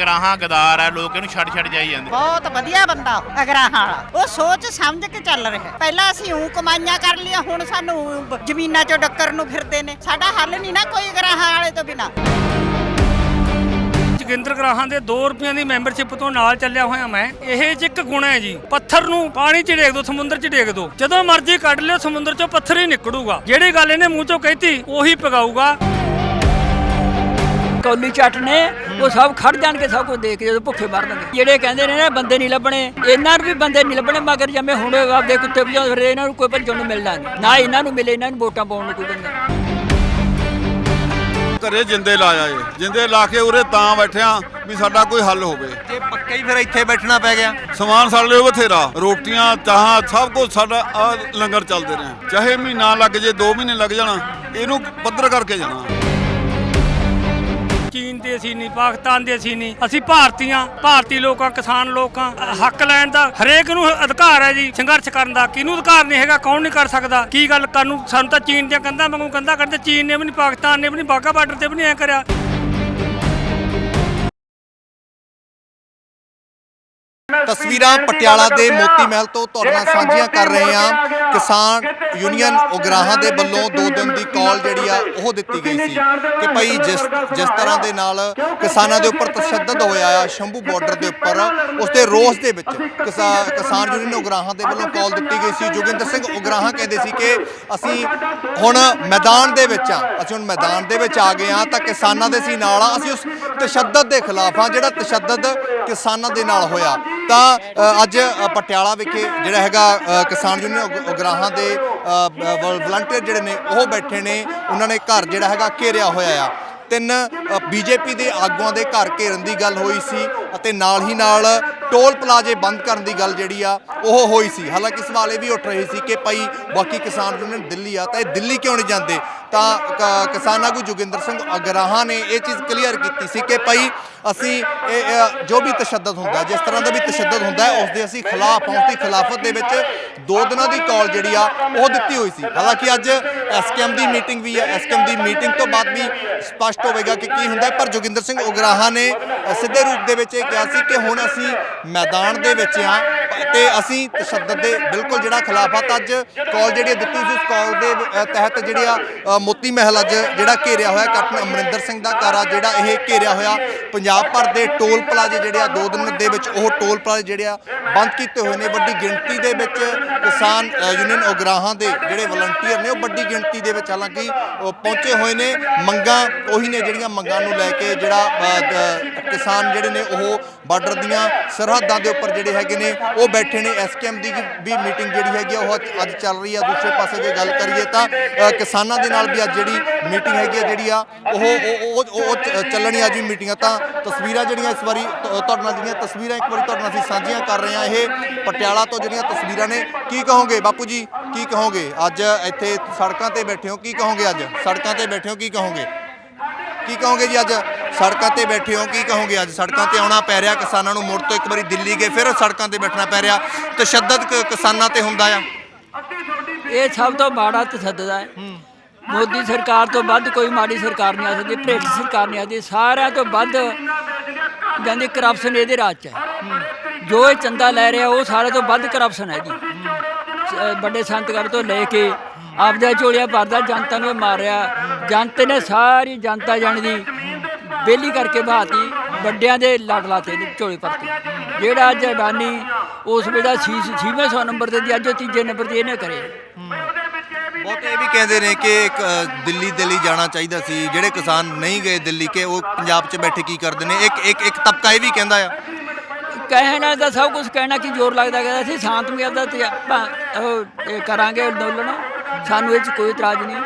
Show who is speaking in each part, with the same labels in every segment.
Speaker 1: ਗਰਾਹਾਂ ਗਦਾਰ ਹੈ ਲੋਕ ਇਹਨੂੰ ਛੱਡ ਛੱਡ ਜਾਈ ਜਾਂਦੇ।
Speaker 2: ਬਹੁਤ ਵਧੀਆ ਬੰਦਾ ਅਗਰਾਹਾਂ ਵਾਲਾ। ਉਹ ਸੋਚ ਸਮਝ ਕੇ ਚੱਲ ਰਿਹਾ ਪਹਿਲਾਂ ਅਸੀਂ ਉਂ ਕਮਾਈਆਂ ਕਰ ਲਈਆਂ ਹੁਣ ਸਾਨੂੰ ਊਂ ਜ਼ਮੀਨਾਂ 'ਚੋਂ ਡੱਕਰ ਨੂੰ ਫਿਰਦੇ ਨੇ। ਸਾਡਾ ਹੱਲ ਨਹੀਂ ਨਾ ਕੋਈ ਅਗਰਾਹਾਂ ਵਾਲੇ ਤੋਂ ਬਿਨਾ।
Speaker 3: ਜੋਗਿੰਦਰ ਗ੍ਰਾਹਾਂ ਦੇ 2 ਰੁਪਈਆਂ ਦੀ ਮੈਂਬਰਸ਼ਿਪ ਤੋਂ ਨਾਲ ਚੱਲਿਆ ਹੋਇਆ ਮੈਂ। ਇਹ ਚ ਇੱਕ ਗੁਣ ਹੈ ਜੀ ਪੱਥਰ ਨੂੰ ਪਾਣੀ ਚ ਡੇਗ ਦੋ ਸਮੁੰਦਰ ਚ ਡੇਗ ਦੋ। ਜਦੋਂ ਮਰਜ਼ੀ ਕੱਢ ਲਿਓ ਸਮੁੰਦਰ ਚੋਂ ਪੱਥਰ ਹੀ ਨਿਕਲੂਗਾ ਜਿਹੜੀ ਗੱਲ ਇਹਨੇ ਮੂੰਹ ਚੋਂ ਕਹਿਤੀ ਉਹੀ ਪਗਾਊਗਾ।
Speaker 4: ਕੌਲੀ ਚੱਟ ਨੇ ਉਹ ਸਭ ਖੜ ਜਾਣ ਕੇ ਸਭ ਕੁਝ ਦੇਖ ਕੇ ਜਦੋਂ ਭੁੱਖੇ ਮਰਨਗੇ ਜਿਹੜੇ ਕਹਿੰਦੇ ਨੇ ਨਾ ਬੰਦੇ ਨਹੀਂ ਲੱਭਣੇ ਇਹਨਾਂ ਨੂੰ ਵੀ ਬੰਦੇ ਨਹੀਂ ਲੱਭਣੇ ਮਗਰ ਜੰਮੇ ਹੁਣ ਆਪਦੇ ਕੁੱਤੇ ਭਜਾਉਂਦੇ ਫਿਰਦੇ ਇਹਨਾਂ ਨੂੰ ਕੋਈ ਭੱਜਣ ਨੂੰ ਮਿਲਣਾ ਨਹੀਂ। ਨਾ ਇਹਨਾਂ ਨੂੰ ਮਿਲੇ ਇਹਨਾਂ ਨੂੰ ਵੋਟਾਂ ਪਾਉਣ ਨੂੰ ਕੋਈ ਬੰਦਾ
Speaker 5: ਘਰੇ ਜਿੰਦੇ ਲਾਇਆ ਏ। ਜਿੰਦੇ ਲਾ ਕੇ ਉਰੇ ਤਾਂ ਬੈਠਿਆ ਵੀ ਸਾਡਾ ਕੋਈ ਹੱਲ ਹੋਵੇ।
Speaker 6: ਜੇ ਪੱਕਾ ਹੀ ਫਿਰ ਇੱਥੇ ਬੈਠਣਾ ਪੈ ਗਿਆ।
Speaker 5: ਸਮਾਨ ਸਾਡੇ ਲਈ ਬਥੇਰਾ। ਰੋਟੀਆਂ ਚਾਹਾਂ ਸਭ ਕੁਝ ਸਾਡਾ ਲੰਗਰ ਚੱਲਦੇ ਰਹੇ। ਚਾਹੇ ਮਹੀਨਾ ਲੱਗ ਜੇ 2 ਮਹੀਨੇ ਲੱਗ ਜਾਣਾ ਇਹਨੂੰ ਪੱਧਰ ਕਰਕੇ ਜਾਣਾ।
Speaker 3: ਚੀਨ ਦੇ ਅਸੀਂ ਨਹੀਂ, ਪਾਕਿਸਤਾਨ ਦੇ ਅਸੀਂ ਨਹੀਂ। ਅਸੀਂ ਭਾਰਤੀਆਂ, ਭਾਰਤੀ ਲੋਕਾਂ, ਕਿਸਾਨ ਲੋਕਾਂ ਹੱਕ ਲੈਣ ਦਾ ਹਰੇਕ ਨੂੰ ਅਧਿਕਾਰ ਹੈ ਜੀ। ਸੰਘਰਸ਼ ਕਰਨ ਦਾ ਕਿਹਨੂੰ ਅਧਿਕਾਰ ਨਹੀਂ ਹੈਗਾ, ਕੌਣ ਨਹੀਂ ਕਰ ਸਕਦਾ? ਕੀ ਗੱਲ? ਕਰਨ ਨੂੰ ਸਾਨੂੰ ਤਾਂ ਚੀਨ ਦੀਆਂ ਕੰਧਾਂ ਵਾਂਗੂ ਕੰਧਾਂ ਕਰਦੇ ਚੀਨ ਨੇ ਵੀ ਨਹੀਂ, ਪਾਕਿਸਤਾਨ ਨੇ ਵੀ ਨਹੀਂ ਬਾਗਾ ਬਾਰਡਰ ਤੇ ਵੀ ਨਹੀਂ ਐ ਕਰਿਆ।
Speaker 6: ਤਸਵੀਰਾਂ ਪਟਿਆਲਾ ਦੇ ਮੋਤੀ ਮਹਿਲ ਤੋਂ ਤੁਹਾਡੇ ਨਾਲ ਸਾਂਝੀਆਂ ਕਰ ਰਹੇ ਹਾਂ। ਕਿਸਾਨ ਯੂਨੀਅਨ ਉਗਰਾਹਾਂ ਦੇ ਵੱਲੋਂ ਦੋ ਦਿਨ ਦੀ ਕਾਲ ਜਿਹੜੀ ਆ ਉਹ ਦਿੱਤੀ ਗਈ ਸੀ ਕਿ ਭਾਈ ਜਿਸ ਜਿਸ ਤਰ੍ਹਾਂ ਦੇ ਨਾਲ ਕਿਸਾਨਾਂ ਦੇ ਉੱਪਰ ਤਸ਼ੱਦਦ ਹੋਇਆ ਆ ਸ਼ੰਭੂ ਬਾਰਡਰ ਦੇ ਉੱਪਰ ਉਸ ਦੇ ਰੋਸ ਦੇ ਵਿੱਚ ਕਿਸਾ- ਕਿਸਾਨ ਯੂਨੀਅਨ ਉਗਰਾਹਾਂ ਦੇ ਵੱਲੋਂ ਕਾਲ ਦਿੱਤੀ ਗਈ ਸੀ। ਜੋਗਿੰਦਰ ਸਿੰਘ ਉਗਰਾਹਾਂ ਕਹਿੰਦੇ ਸੀ ਕਿ ਅਸੀਂ ਹੁਣ ਮੈਦਾਨ ਦੇ ਵਿੱਚ ਆ। ਅਸੀਂ ਹੁਣ ਮੈਦਾਨ ਦੇ ਵਿੱਚ ਆ ਗਏ ਆ ਤਾਂ ਕਿਸਾਨਾਂ ਦੇ ਸੀ ਨਾਲ ਆ। ਅਸੀਂ ਉਸ ਤਸ਼ੱਦਦ ਦੇ ਖਿਲਾਫ ਆ। ਜਿਹੜਾ ਤਸ਼ੱਦਦ ਕਿਸਾਨਾਂ ਦੇ ਨਾਲ ਹੋਇਆ ਤਾਂ ਤਾਂ ਅੱਜ ਪਟਿਆਲਾ ਵਿਖੇ ਜਿਹੜਾ ਹੈਗਾ ਕਿਸਾਨ ਯੂਨੀਅਨ ਉਗ- ਉਗਰਾਹਾਂ ਦੇ ਵਲੰਟੀਅਰ ਜਿਹੜੇ ਨੇ, ਉਹ ਬੈਠੇ ਨੇ। ਉਹਨਾਂ ਨੇ ਘਰ ਜਿਹੜਾ ਹੈਗਾ ਘੇਰਿਆ ਹੋਇਆ ਆ। ਤਿੰਨ ਬੀਜੇਪੀ ਦੇ ਆਗੂਆਂ ਦੇ ਘਰ ਘੇਰਨ ਦੀ ਗੱਲ ਹੋਈ ਸੀ ਅਤੇ ਨਾਲ ਹੀ ਨਾਲ ਟੋਲ ਪਲਾਜ਼ੇ ਬੰਦ ਕਰਨ ਦੀ ਗੱਲ ਜਿਹੜੀ ਆ, ਉਹ ਹੋਈ ਸੀ। ਹਾਲਾਂਕਿ ਸਵਾਲ ਇਹ ਵੀ ਉੱਠ ਰਹੇ ਸੀ ਕਿ ਭਾਈ ਬਾਕੀ ਕਿਸਾਨ ਯੂਨੀਅਨ ਦਿੱਲੀ ਆ, ਤਾਂ ਇਹ ਦਿੱਲੀ ਕਿਉਂ ਨਹੀਂ ਜਾਂਦੇ? ਤਾਂ ਕ- ਕਿਸਾਨ ਆਗੂ ਜੋਗਿੰਦਰ ਸਿੰਘ ਅਗਰਾਹਾਂ ਨੇ ਇਹ ਚੀਜ਼ ਕਲੀਅਰ ਕੀਤੀ ਸੀ ਕਿ ਭਾਈ ਅਸੀਂ ਇਹ ਜੋ ਵੀ ਤਸ਼ੱਦਦ ਹੁੰਦਾ, ਜਿਸ ਤਰ੍ਹਾਂ ਦਾ ਵੀ ਤਸ਼ੱਦਦ ਹੁੰਦਾ ਹੈ ਉਸ ਦੇ ਅਸੀਂ ਖਿਲਾਫ ਹਾਂ ਉਸ ਦੀ ਖਿਲਾਫਤ ਦੇ ਵਿੱਚ ਦੋ ਦਿਨਾਂ ਦੀ ਕਾਲ ਜਿਹੜੀ ਆ, ਉਹ ਦਿੱਤੀ ਹੋਈ ਸੀ। ਹਾਲਾਂਕਿ ਅੱਜ ਐਸਕੇਐਮ ਦੀ ਮੀਟਿੰਗ ਵੀ ਹੈ ਐਸਕੇਐਮ ਦੀ ਮੀਟਿੰਗ ਤੋਂ ਬਾਅਦ ਵੀ ਸਪਸ਼ਟ ਹੋਵੇਗਾ ਕਿ ਕੀ ਹੁੰਦਾ, ਪਰ ਜੋਗਿੰਦਰ ਸਿੰਘ ਉਗਰਾਹਾਂ ਨੇ ਸਿੱਧੇ ਰੂਪ ਦੇ ਵਿੱਚ ਇਹ ਕਿਹਾ ਸੀ ਕਿ ਹੁਣ ਅਸੀਂ ਮੈਦਾਨ ਦੇ ਵਿੱਚ ਆ ਤੇ ਅਸੀਂ ਤਸ਼ੱਦਦ ਦੇ ਬਿਲਕੁਲ ਜਿਹੜਾ ਖਿਲਾਫ ਆ ਤਾਂ ਅੱਜ ਕਾਲ ਜਿਹੜੀ ਦਿੱਤੀ ਸੀ, ਉਸ ਕਾਲ ਦੇ ਤਹਿਤ ਜਿਹੜੀ ਆ ਮੋਤੀ ਮਹਿਲ ਅੱਜ ਜਿਹੜਾ ਘੇਰਿਆ ਹੋਇਆ, ਕੈਪਟਨ ਅਮਰਿੰਦਰ ਸਿੰਘ ਦਾ ਘਰ ਆ, ਜਿਹੜਾ ਇਹ ਘੇਰਿਆ ਹੋਇਆ ਪੰਜਾਬ ਭਰ ਦੇ ਟੋਲ ਪਲਾਜ਼ੇ ਜਿਹੜੇ ਆ, ਦੋ ਦਿਨ ਦੇ ਵਿੱਚ ਉਹ ਟੋਲ ਪਲਾਜ਼ੇ ਜਿਹੜੇ ਆ, ਬੰਦ ਕੀਤੇ ਹੋਏ ਨੇ। ਵੱਡੀ ਗਿਣਤੀ ਦੇ ਵਿੱਚ ਕਿਸਾਨ ਯੂਨੀਅਨ ਉਗਰਾਹਾਂ ਦੇ ਜਿਹੜੇ ਵਲੰਟੀਅਰ ਨੇ, ਉਹ ਵੱਡੀ ਗਿਣਤੀ ਦੇ ਵਿੱਚ ਹਾਲਾਂਕਿ ਉਹ ਪਹੁੰਚੇ ਹੋਏ ਨੇ। ਮੰਗਾਂ ਉਹੀ ਨੇ ਜਿਹੜੀਆਂ ਮੰਗਾਂ ਨੂੰ ਲੈ ਕੇ ਜਿਹੜਾ ਕਿਸਾਨ ਜਿਹੜੇ ਨੇ ਉਹ ਬਾਰਡਰ ਦੀਆਂ ਸਰਹੱਦਾਂ ਦੇ ਉੱਪਰ ਜਿਹੜੇ ਹੈਗੇ ਨੇ, ਉਹ ਬੈਠੇ ਨੇ। ਐਸਕੇਐਮ ਦੀ ਵੀ ਮੀਟਿੰਗ ਜਿਹੜੀ ਹੈਗੀ ਆ, ਉਹ ਅੱਜ- ਅੱਜ ਚੱਲ ਰਹੀ ਆ। ਦੂਸਰੇ ਪਾਸੇ ਜੇ ਗੱਲ ਕਰੀਏ ਤਾਂ ਕਿਸਾਨਾਂ ਦੇ ਨਾਲ ਵੀ ਅੱਜ ਜਿਹੜੀ ਮੀਟਿੰਗ ਹੈਗੀ ਆ, ਜਿਹੜੀ ਆ, ਉਹ ਉਹ ਉਹ- ਉਹ ਚ- ਚੱਲਣੀ ਅੱਜ ਵੀ ਮੀਟਿੰਗਾਂ ਤਾਂ ਤਸਵੀਰਾਂ ਜਿਹੜੀਆਂ ਇਸ ਵਾਰੀ ਤੁਹਾਡੇ ਨਾਲ ਜਿਹੜੀਆਂ ਤਸਵੀਰਾਂ ਇੱਕ ਵਾਰੀ ਤੁਹਾਡੇ ਨਾਲ ਅਸੀਂ ਸਾਂਝੀਆਂ ਕਰ ਰਹੇ ਹਾਂ ਇਹ ਪਟਿਆਲਾ ਤੋਂ ਜਿਹੜੀਆਂ ਤਸਵੀਰਾਂ ਨੇ, ਕੀ ਕਹੋਗੇ ਬਾਪੂ ਜੀ? ਕੀ ਕਹੋਗੇ? ਅੱਜ ਇੱਥੇ ਸੜਕਾਂ ਤੇ ਬੈਠੇ ਹੋ, ਕੀ ਕਹੋਗੇ ਅੱਜ? ਸੜਕਾਂ ਤੇ ਬੈਠੇ ਹੋ, ਕੀ ਕਹੋਗੇ? ਕੀ ਕਹੋਗੇ ਜੀ ਅੱਜ? ਸੜਕਾਂ ਤੇ ਬੈਠੇ ਹੋ, ਕੀ ਕਹੋਗੇ ਅੱਜ? ਸੜਕਾਂ ਤੇ ਆਉਣਾ ਪੈ ਰਿਹਾ, ਕਿਸਾਨਾਂ ਨੂੰ ਮੁੜ ਤੋਂ ਇੱਕ ਵਾਰੀ ਦਿੱਲੀ ਗਏ, ਫਿਰ ਸੜਕਾਂ ਤੇ ਬੈਠਣਾ ਪੈ ਰਿਹਾ। ਤਸ਼ੱਦਦ ਕ- ਕਿਸਾਨਾਂ ਤੇ ਹੁੰਦਾ ਆ।
Speaker 4: ਇਹ ਸਭ ਤੋਂ ਮਾੜਾ ਤਸ਼ੱਦਦ ਹੈ ਮੋਦੀ ਸਰਕਾਰ ਤੋਂ ਵੱਧ ਕੋਈ ਮਾੜੀ ਸਰਕਾਰ ਨਹੀਂ ਆ ਸਕਦੀ, ਭ੍ਰਿਸ਼ਟ ਸਰਕਾਰ ਨਹੀਂ ਆ ਸਕਦੀ। ਸਾਰਿਆਂ ਤੋਂ ਵੱਧ ਜਾਂਦੀ ਕਰਪਸ਼ਨ ਇਹਦੇ ਰਾਜ 'ਚ ਹੈ ਜੋ ਇਹ ਚੰਦਾ ਲੈ ਰਿਹਾ, ਉਹ ਸਾਰਿਆਂ ਤੋਂ ਵੱਧ ਕਰਪਸ਼ਨ ਹੈ ਜੀ। ਸ- ਵੱਡੇ ਸੰਤਗੜ ਤੋਂ ਲੈ ਕੇ ਆਪਦਾ ਝੋਲਿਆ ਭਰਦਾ, ਜਨਤਾ ਨੂੰ ਇਹ ਰਿਹਾ। ਜਨਤਾ ਨੇ ਸਾਰੀ ਜਨਤਾ ਜਾਣੀ ਦੀ ਬੇਲੀ ਕਰਕੇ ਬਹਾਤੀ ਵੱਡਿਆਂ ਦੇ ਲੜ ਲਾਤੇ ਨੇ ਝੋਲੇ ਭਰਤੇ। ਜਿਹੜਾ ਅੱਜ ਅਡਾਨੀ ਉਸ ਵੇਲੇ ਛੀ ਛੀਵੇਂ ਸੌ ਨੰਬਰ ਤੇ ਦੀ ਅੱਜ ਉਹ ਤੀਜੇ ਨੰਬਰ ਤੇ ਇਹਨੇ ਕਰੇ।
Speaker 6: ਬਹੁਤ ਇਹ ਵੀ ਕਹਿੰਦੇ ਨੇ ਕਿ ਇੱਕ ਅ, ਦਿੱਲੀ ਦਿੱਲੀ ਜਾਣਾ ਚਾਹੀਦਾ ਸੀ। ਜਿਹੜੇ ਕਿਸਾਨ ਨਹੀਂ ਗਏ ਦਿੱਲੀ ਕਿ ਉਹ ਪੰਜਾਬ 'ਚ ਬੈਠੇ ਕੀ ਕਰਦੇ ਨੇ? ਇੱਕ ਇੱਕ ਇੱਕ ਤਬਕਾ ਇਹ ਵੀ ਕਹਿੰਦਾ ਆ।
Speaker 4: ਕਹਿਣਾ ਤਾਂ ਸਭ ਕੁਝ ਕਹਿਣਾ ਕੀ ਜ਼ੋਰ ਲੱਗਦਾ ਕਿ ਅਸੀਂ ਸ਼ਾਂਤਮਈ ਦਾ ਤੇ ਆਪਾਂ ਉਹ ਇਹ ਕਰਾਂਗੇ ਅੰਦੋਲਨ। ਸਾਨੂੰ ਇਹ ਚ ਕੋਈ ਇਤਰਾਜ਼ ਨਹੀਂ।